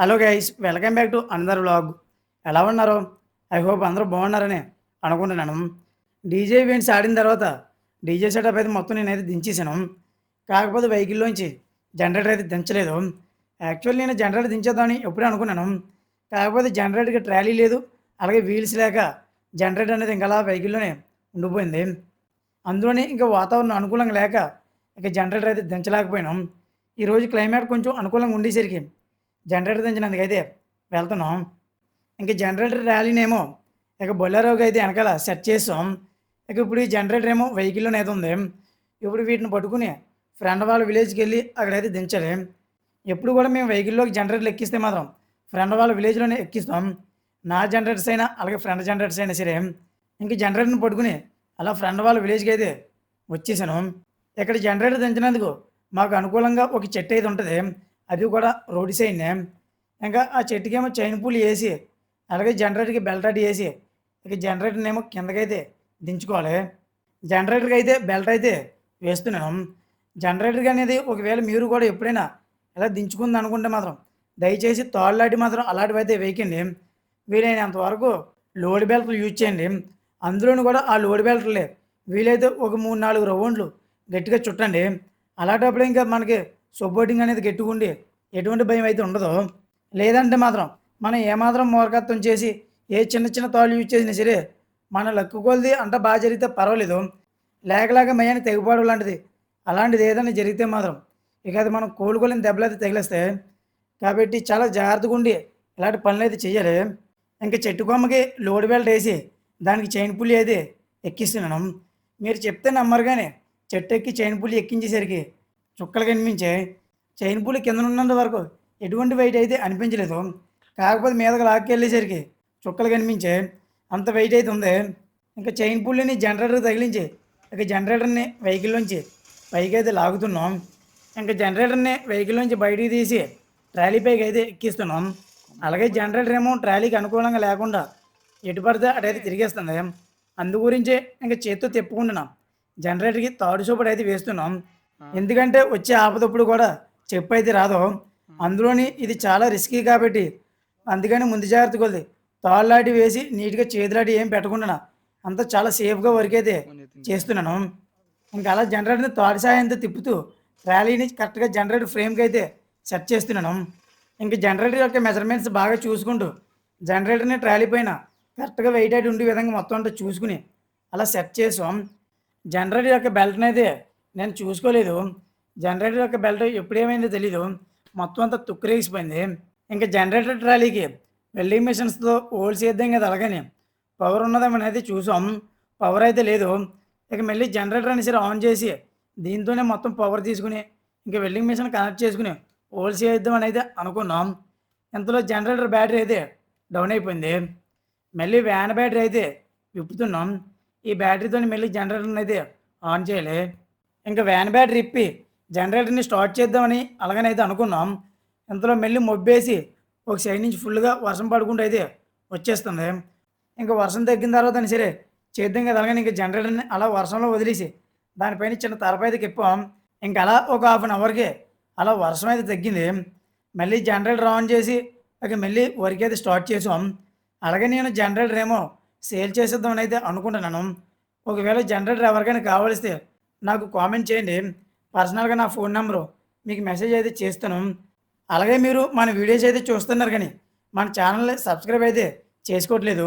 Hello guys welcome back to అందర్ vlog ఎలా ఉన్నారు? ఐ హోప్ అందరూ బాగున్నారని అనుకుంటున్నాను. డీజే ఈవెంట్స్ ఆడిన తర్వాత డీజే సెటప్ అయితే మొత్తం నేనైతే దించేసాను కాకపోతే వెహికల్లోంచి జనరేటర్ అయితే దించలేదు. యాక్చువల్లీ నేను జనరేటర్ దించేద్దామని ఎప్పుడూ అనుకున్నాను. కాకపోతే జనరేటర్కి ట్రాలీ లేదు. అలాగే వీల్స్ లేక జనరేటర్ అనేది ఇంకా అలా వెహికల్లోనే ఉండిపోయింది. అందులోనే ఇంకా వాతావరణం అనుకూలంగా లేక ఇక జనరేటర్ అయితే దించలేకపోయినాం. ఈరోజు క్లైమేట్ కొంచెం అనుకూలంగా ఉండేసరికి జనరేటర్ దించినందుకు అయితే వెళ్తున్నాం. ఇంక జనరేటర్ ర్యాలీనేమో ఇక బొల్లారోకి అయితే వెనకాల సెట్ చేసాం. ఇక ఇప్పుడు ఈ జనరేటర్ ఏమో వెహికల్లోనే అయితే ఉంది. ఇప్పుడు వీటిని పట్టుకుని ఫ్రెండ్ వాళ్ళ విలేజ్కి వెళ్ళి అక్కడైతే దించాలి. ఎప్పుడు కూడా మేము వెహికల్లోకి జనరేటర్లు ఎక్కిస్తే మాత్రం ఫ్రెండ్ వాళ్ళ విలేజ్లోనే ఎక్కిస్తాం. నా జనరేటర్స్ అయినా అలాగే ఫ్రెండ్ జనరేటర్స్ అయినా సరే ఇంక జనరేటర్ని పట్టుకుని అలా ఫ్రెండ్ వాళ్ళ విలేజ్కి అయితే వచ్చేసాను. ఇక్కడ జనరేటర్ దించినందుకు మాకు అనుకూలంగా ఒక చెట్టు అయితే ఉంటుంది. అది కూడా రోడ్ సైడ్నే. ఇంకా ఆ చెట్టుకేమో చైన్ పూలు వేసి అలాగే జనరేటర్కి బెల్ట్ అడ్డు వేసి ఇక జనరేటర్ని ఏమో కిందకైతే దించుకోవాలి. జనరేటర్కి అయితే బెల్ట్ అయితే వేస్తున్నాను. జనరేటర్కి అనేది ఒకవేళ మీరు కూడా ఎప్పుడైనా ఇలా దించుకుంది అనుకుంటే మాత్రం దయచేసి తాళ్ళాటి మాత్రం అలాంటివి అయితే వేయకండి. వీలైనంత వరకు లోడ్ బెల్ట్లు యూజ్ చేయండి. అందులోనూ కూడా ఆ లోడ్ బెల్ట్లే వీలైతే ఒక మూడు నాలుగు రౌండ్లు గట్టిగా చుట్టండి. అలాంటప్పుడు ఇంకా మనకి సపోర్టింగ్ అనేది గట్టిగా ఎటువంటి భయం అయితే ఉండదు. లేదంటే మాత్రం మనం ఏమాత్రం మూర్ఖత్వం చేసి ఏ చిన్న చిన్న తాళ్ళు యూజ్ చేసినా సరే మన లక్కు కొలిది అంట బాగా జరిగితే పర్వాలేదు. లేకలేక మయ్యాన్ని తెగిపోవడం లాంటిది. అలాంటిది ఏదైనా జరిగితే మాత్రం ఇక అది మనం కోలుకోలేని దెబ్బలైతే తగిలేస్తే కాబట్టి చాలా జాగ్రత్తగా ఉండి ఇలాంటి పనులు అయితే చేయాలి. ఇంకా చెట్టు కొమ్మకి లోడ్ బెల్ట్ వేసి దానికి చైన్ పుల్లి అయితే ఎక్కిస్తున్నాను. మీరు చెప్తే నమ్మరు కానీ చెట్టు ఎక్కి చైన్ పుల్లి ఎక్కించేసరికి చుక్కలు కనిపించే చైన్ పూలు కింద ఉన్నంత వరకు ఎటువంటి వెయిట్ అయితే అనిపించలేదు. కాకపోతే మీదకి లాక్కెళ్ళేసరికి చుక్కలు కనిపించే అంత వెయిట్ అయితే ఉంది. ఇంకా చైన్ పూలని జనరేటర్ తగిలించి ఇక జనరేటర్ని వెహికల్లోంచి పైకి అయితే లాగుతున్నాం. ఇంకా జనరేటర్ని వెహికల్ నుంచి బయటికి తీసి ట్రాలీ పైకి అయితే ఎక్కిస్తున్నాం. అలాగే జనరేటర్ ఏమో ట్రాలీకి అనుకూలంగా లేకుండా ఎటు పడితే అటైతే తిరిగేస్తుంది. అందు గురించే ఇంకా చేత్తో తిప్పుకుంటున్నాం. జనరేటర్కి తాడు చూపడి అయితే వేస్తున్నాం. ఎందుకంటే వచ్చే ఆపదప్పుడు కూడా చెప్పు అయితే రాదు. అందులోని ఇది చాలా రిస్కీ కాబట్టి అందుకని ముందు జాగ్రత్త కొద్ది తాళ్ళాటి వేసి నీట్గా చేతులాటి ఏం పెట్టకుండా అంతా చాలా సేఫ్గా వర్క్ అయితే చేస్తున్నాను. ఇంకా అలా జనరేటర్ని తాడు సాయంతో తిప్పుతూ ర్యాలీని కరెక్ట్గా జనరేటర్ ఫ్రేమ్కి అయితే సెట్ చేస్తున్నాను. ఇంక జనరేటర్ యొక్క మెజర్మెంట్స్ బాగా చూసుకుంటూ జనరేటర్ని ట్రాలీ పైన కరెక్ట్గా వెయిట్ అయితే ఉండే విధంగా మొత్తం అంతా చూసుకుని అలా సెట్ చేసాం. జనరేటర్ యొక్క బెల్ట్ని అయితే నేను చూసుకోలేదు. జనరేటర్ యొక్క బెల్ట్ ఎప్పుడేమైందో తెలీదు. మొత్తం అంతా తుక్కురేసిపోయింది ఇంకా జనరేటర్ ట్రాలీకి వెల్డింగ్ మిషన్స్తో ఓల్డ్ చేద్దాం కదా అలాగని. పవర్ ఉన్నదేమని అయితే చూసాం. పవర్ అయితే లేదు. ఇక మళ్ళీ జనరేటర్ అని సరే ఆన్ చేసి దీంతోనే మొత్తం పవర్ తీసుకుని ఇంకా వెల్డింగ్ మిషన్ కనెక్ట్ చేసుకుని ఓల్డ్ చేద్దామని అయితే అనుకున్నాం. ఇంతలో జనరేటర్ బ్యాటరీ అయితే డౌన్ అయిపోయింది. మళ్ళీ వ్యాన్ బ్యాటరీ అయితే విప్పుతున్నాం. ఈ బ్యాటరీతో మళ్ళీ జనరేటర్ని అయితే ఆన్ చేయలే. ఇంకా వ్యాన్ బ్యాటరీ ఇప్పి జనరేటర్ని స్టార్ట్ చేద్దామని అలాగనైతే అనుకున్నాం. ఇంతలో మెల్లి మొబ్బేసి ఒక సైడ్ నుంచి ఫుల్గా వర్షం పడుకుంటూ అయితే వచ్చేస్తుంది. ఇంకా వర్షం తగ్గిన తర్వాత సరే చేద్దాం కదా అలాగని ఇంకా జనరేటర్ని అలా వర్షంలో వదిలేసి దానిపైన చిన్న తరపై అయితే తిప్పాం ఇంకా అలా ఒక హాఫ్ అన్ అవర్కి అలా వర్షం అయితే తగ్గింది. మళ్ళీ జనరేటర్ ఆన్ చేసి ఇక మళ్ళీ వర్క్ అయితే స్టార్ట్ చేసాం. అలాగే నేను జనరేటర్ ఏమో సేల్ చేసేద్దామని అయితే అనుకుంటున్నాను. ఒకవేళ జనరేటర్ ఎవరికైనా కావలిస్తే నాకు కామెంట్ చేయండి. పర్సనల్గా నా ఫోన్ నెంబరు మీకు మెసేజ్ అయితే చేస్తాను. అలాగే మీరు మన వీడియోస్ అయితే చూస్తున్నారు కానీ మన ఛానల్ సబ్స్క్రైబ్ అయితే చేసుకోవట్లేదు.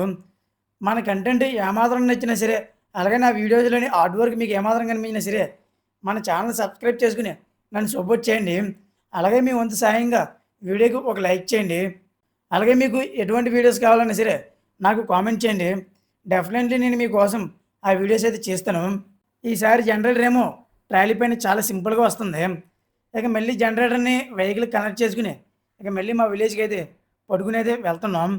మన కంటెంట్ ఏమాత్రం నచ్చినా సరే అలాగే నా వీడియోస్లోని హార్డ్ వర్క్ మీకు ఏమాత్రం కనిపించినా సరే మన ఛానల్ సబ్స్క్రైబ్ చేసుకుని నన్ను సపోర్ట్ చేయండి. అలాగే మీ వంతు సహాయంగా వీడియోకి ఒక లైక్ చేయండి. అలాగే మీకు ఎటువంటి వీడియోస్ కావాలన్నా సరే నాకు కామెంట్ చేయండి. డెఫినెట్లీ నేను మీకోసం ఆ వీడియోస్ అయితే చేస్తాను. ఈసారి జనరేటర్ ఏమో ట్రాలీ పైన చాలా సింపుల్గా వస్తుంది. ఇక మళ్ళీ జనరేటర్ని వెహికల్ కనెక్ట్ చేసుకుని ఇక మళ్ళీ మా విలేజ్కి అయితే పడుకునేదే వెళ్తున్నాం.